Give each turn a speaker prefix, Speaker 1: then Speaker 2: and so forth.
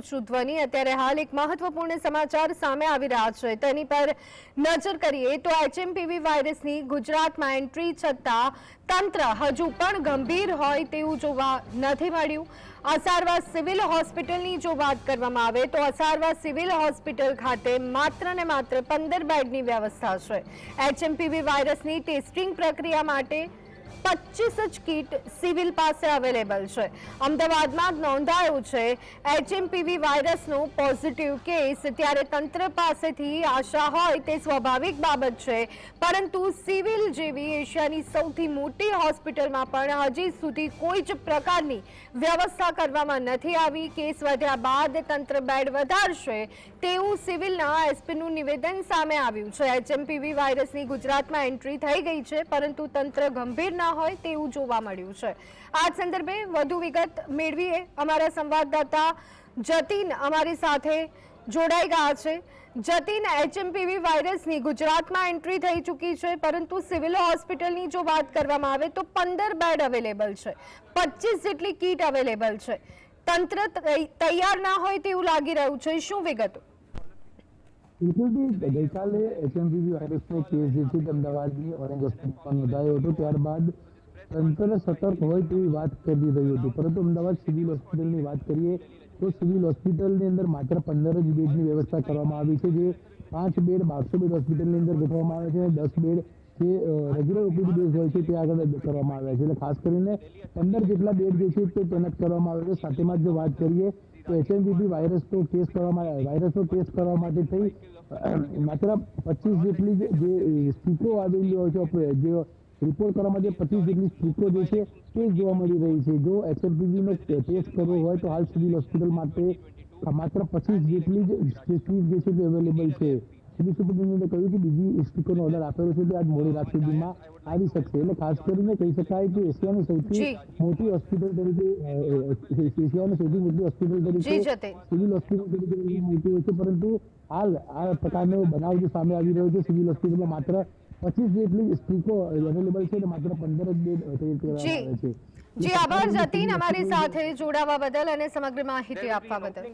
Speaker 1: હું છું ધ્વનિ. અત્યારે હાલ એક મહત્વપૂર્ણ સમાચાર સામે આવી રહ્યા છે. તેની પર નજર કરીએ તો એચએમપીવી વાયરસની ગુજરાતમાં એન્ટ્રી છતાં તંત્ર હજુ પણ ગંભીર હોય તેવું જોવા નથી મળ્યું. અસારવા સિવિલ હોસ્પિટલની જો વાત કરવામાં આવે તો અસારવા સિવિલ હોસ્પિટલ ખાતે માત્ર ને માત્ર પંદર બેડની વ્યવસ્થા છે. એચએમપીવી વાયરસની ટેસ્ટિંગ પ્રક્રિયા માટે પચીસ જ કીટ સિવિલ પાસે અવેલેબલ છે. અમદાવાદમાં નોંધાયું છે, એચએમપીવી વાયરસનો પોઝિટિવ કેસ. ત્યારે તંત્ર પાસેથી આશા હોય તે સ્વાભાવિક બાબત છે. પરંતુ સિવિલ જેવી એશિયાની સૌથી મોટી હોસ્પિટલમાં પણ હજી સુધી કોઈ જ પ્રકારની વ્યવસ્થા કરવામાં નથી આવી. કેસ વધ્યા બાદ તંત્ર બેડ વધારશે તેવું સિવિલના એસપીનું નિવેદન સામે આવ્યું છે. એચએમપીવી વાયરસની ગુજરાતમાં એન્ટ્રી થઈ ગઈ છે, પરંતુ તંત્ર ગંભીર ના હોય તેવું જોવા મળ્યું છે. આ સંદર્ભે વધુ વિગત મેળવીએ અમારા સંવાદદાતા જતીન અમારી સાથે જોડાઈ ગયા છે. જતીન એચએમપીવી વાયરસની ગુજરાતમાં એન્ટ્રી થઈ ચૂકી છે, પરંતુ સિવિલ હોસ્પિટલની જો વાત કરવામાં આવે તો પંદર બેડ અવેલેબલ છે. પચીસ જેટલી કીટ અવેલેબલ છે. તંત્ર તૈયાર ના હોય તેવું લાગી રહ્યું છે. શું વિગતો?
Speaker 2: બિલકુલથી ગઈકાલે એચએમપીવી વાયરસનો કેસ જે અમદાવાદની ઓરેન્જ હોસ્પિટલમાં નોંધાયો હતો ત્યારબાદ તંત્ર સતર્ક હોય તેવી વાત કરી રહ્યું હતું પરંતુ અમદાવાદ સિવિલ હોસ્પિટલની વાત કરીએ તો સિવિલ હોસ્પિટલની અંદર માત્ર પંદર જ બેડની વ્યવસ્થા કરવામાં આવી છે જે પાંચ બેડ બારસો બેડ હોસ્પિટલની અંદર ગોઠવવામાં આવે છે દસ બેડ જે રેગ્યુલર ઓપીડી બેઝ હોય છે તે આગળ કરવામાં આવ્યા છે. એટલે ખાસ કરીને પંદર જેટલા બેડ જે છે તે તૈનાત કરવામાં આવ્યા છે. સાથેમાં જો વાત કરીએ, તો એચએમવીપી વાયરસનો ટેસ્ટ કરવામાં વાયરસનો ટેસ્ટ કરવા માટે થઈ માત્ર પચીસ જેટલી જે- સ્ટીકો આવેલી હોય છે જે રિપોર્ટ કરવા માટે પચીસ જેટલી સ્ટીકો જે છે, તે જોવા મળી રહી છે. જો એચએમપીવી નો ટેસ્ટ કરવો હોય, તો હાલ સુધી હોસ્પિટલ માટે માત્ર પચીસ જેટલી જ સ્ટીક જે છે તે અવેલેબલ છે. સિવિલ સુપ્રિન્ટેન્ડન્ટે કહ્યું કે બીજી સ્ટીકોનો ઓર્ડર આપેલો છે તે આજ મોડી રાત સુધીમાં આવી શકશે. એટલે ખાસ કરીને કહી શકાય કે એશિયાની સૌથી મોટી હોસ્પિટલ તરીકે એશિયાની સૌથી મોટી હોસ્પિટલ તરીકે સિવિલ હોસ્પિટલ તરીકે માહિતી હોય છે. પરંતુ હાલ આ પ્રકારનો બનાવ જે સામે આવી રહ્યો છે સિવિલ હોસ્પિટલમાં માત્ર પચીસ જેટલી સ્ટીકો અવેલેબલ છે અને માત્ર પંદર જ બેડ તૈયાર કરવામાં આવે છે.
Speaker 1: જી આભાર જતીન અમારી સાથે જોડાવા બદલ અને સમગ્ર માહિતી આપવા બદલ.